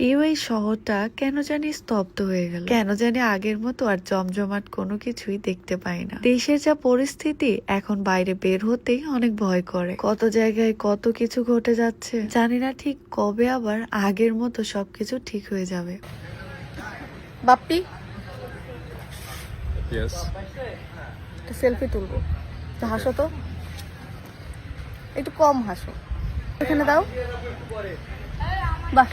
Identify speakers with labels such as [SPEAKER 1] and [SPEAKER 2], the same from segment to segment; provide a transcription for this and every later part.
[SPEAKER 1] প্রিয় এই শহরটা কেন জানি স্তব্ধ হয়ে গেল। কেন জানি আগের মতো আর জমজমাট কোনো কিছুই দেখতে পাই না। দেশের যা পরিস্থিতি এখন বাইরে বের হতেই অনেক ভয় করে। কত জায়গায় কত কিছু ঘটে যাচ্ছে জানি না ঠিক কবে আবার আগের মতো সবকিছু ঠিক হয়ে যাবে।
[SPEAKER 2] বাপ্পি? সেলফি তুলবো। হাসো তো। একটু কম হাসো। এখানে দাও। বাহ।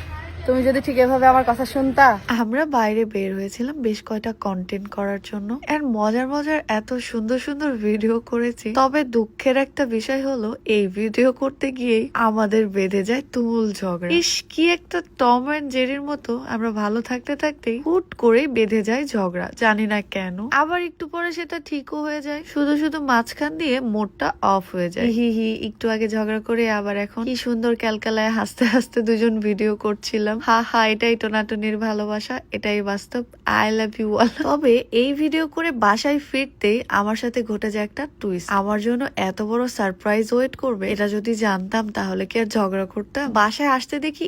[SPEAKER 2] তুমি যদি ঠিক এভাবে আমার কথা শুনতা?
[SPEAKER 1] আমরা বাইরে বের হয়েছিলাম বেশ কয়টা কন্টেন্ট করার জন্য। আর মজার মজার এত সুন্দর সুন্দর ভিডিও করেছি। তবে দুঃখের একটা বিষয় হলো, এই ভিডিও করতে গিয়েই আমাদের বেঁধে যায় তুমুল ঝগড়া। ইস, কি একটা টম অ্যান্ড জেরির মতো আমরা ভালো থাকতে থাকতেই হুট করে বেঁধে যায় ঝগড়া, জানি না কেন। আবার একটু পরে সেটা ঠিকও হয়ে যায়। শুধু শুধু মাঝখান দিয়ে মোডটা অফ হয়ে যায়। হি হি একটু আগে ঝগড়া করে আবার এখন কি সুন্দর ক্যালকালায় হাসতে হাসতে দুজন ভিডিও করছিলাম। হা হা এটাই টোনাটনির ভালোবাসা এটাই বাস্তব। আই লাভ ইউ অল তবে এই ভিডিও করে বাসায় ফিরতেই আমার সাথে ঘটে যায় একটা টুইস্ট আমার জন্য এত বড় সারপ্রাইজ ওয়েট করবে এটা যদি জানতাম তাহলে কি আর ঝগড়া করতাম? বাসায় আসতে দেখি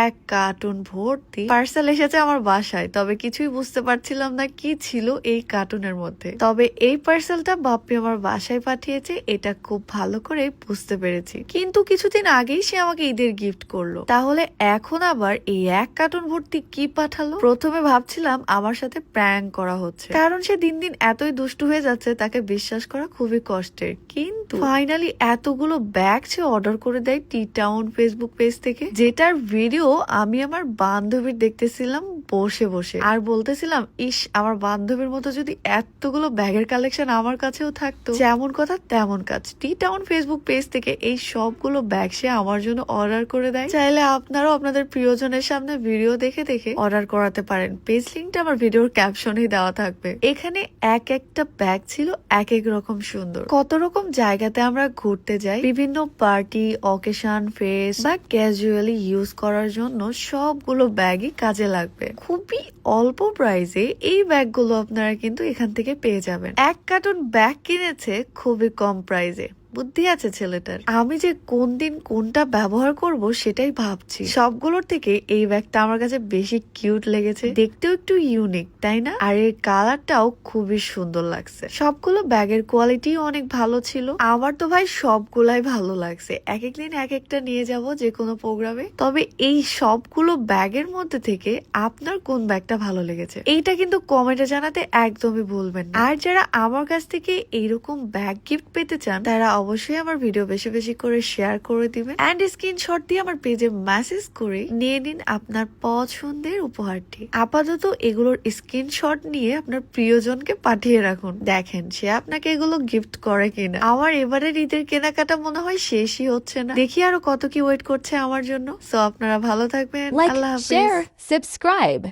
[SPEAKER 1] এক কার্টুন ভর্তি পার্সেল এসেছে আমার বাসায় তবে কিছুই বুঝতে পারছিলাম না কি ছিল এই কার্টুনের মধ্যে। তবে এই পার্সেলটা বাপ্পি আমার বাসায় পাঠিয়েছে এটা খুব ভালো করে বুঝতে পেরেছি। কিন্তু কিছুদিন আগেই সে আমাকে ঈদের গিফট করল। তাহলে এখন আবার এই এক কার্টুন ভর্তি কি পাঠালো? প্রথমে ভাবছিলাম আমার সাথে প্র্যাঙ্ক করা হচ্ছে। কারণ সে দিন দিন এতই দুষ্টু হয়ে যাচ্ছে, তাকে বিশ্বাস করা খুবই কষ্টের। কিন্তু ফাইনালি এতগুলো ব্যাগ সে অর্ডার করে দেয় টি টাউন ফেসবুক পেজ থেকে, যেটার ভিডিও আমি আমার বান্ধবীর দেখতেছিলাম বসে বসে। আর বলতেছিলাম, ইস, আমার বান্ধবীর মতো যদি এতগুলো ব্যাগের কালেকশন আমার কাছেও থাকতো। যেমন কথা, তেমন কাজ। টি টাউন ফেসবুক পেজ থেকে এই সবগুলো ব্যাগ সে আমার জন্য অর্ডার করে দেয়। চাইলে আপনারাও আপনাদের প্রিয়জনের সামনে ভিডিও দেখে দেখে অর্ডার করাতে পারেন। পেজ লিঙ্কটা আমার ভিডিওর ক্যাপশনেই দেওয়া থাকবে। এখানে এক একটা ব্যাগ ছিল এক এক রকম সুন্দর। কত রকম জায়গাতে আমরা ঘুরতে যাই। বিভিন্ন পার্টি, অকেশন ফেস বা ক্যাজুয়ালি ইউজ করার জন্য সবগুলো ব্যাগই কাজে লাগবে। খুবই অল্প প্রাইসে এই ব্যাগগুলো আপনারা কিন্তু এখান থেকে পেয়ে যাবেন। এক কার্টুন ব্যাগ কিনেছে খুবই কম প্রাইসে বুদ্ধি আছে ছেলেটার। আমি যে কোন দিন কোনটা ব্যবহার করব সেটাই ভাবছি। সবগুলোর থেকে এই ব্যাগটা আমার কাছে বেশি কিউট লেগেছে। দেখতেও একটু ইউনিক, তাই না? আর এর কালারটাও খুবই সুন্দর লাগছে। সবগুলো ব্যাগের কোয়ালিটি অনেক ভালো ছিল। আমার তো ভাই সবগুলাই ভালো লাগছে। এক এক দিন এক একটা নিয়ে যাব যে কোনো প্রোগ্রামে। তবে এই সবগুলো ব্যাগের মধ্যে থেকে আপনার কোন ব্যাগটা ভালো লেগেছে? এইটা কিন্তু কমেন্টে জানাতে একদমই ভুলবেন। আর যারা আমার কাছ থেকে এইরকম ব্যাগ গিফট পেতে চান, তারা অবশ্যই আমার ভিডিও বেশি বেশি করে শেয়ার করে দিবেন অ্যান্ড স্ক্রিনশট দিয়ে আমার পেজে মেসেজ করে নিয়ে নিন আপনার পছন্দের উপহারটি। আপাতত এগুলোর স্ক্রিনশট নিয়ে আপনার প্রিয়জনকে পাঠিয়ে রাখুন। দেখেন সে আপনাকে এগুলো গিফট করে কিনা। আমার এবারের ঈদের কেনাকাটা মনে হয় শেষই হচ্ছে না। দেখি আরও কত কি ওয়েট করছে আমার জন্য। সো আপনারা ভালো থাকবেন। আল্লাহ হাফিজ।
[SPEAKER 3] subscribe.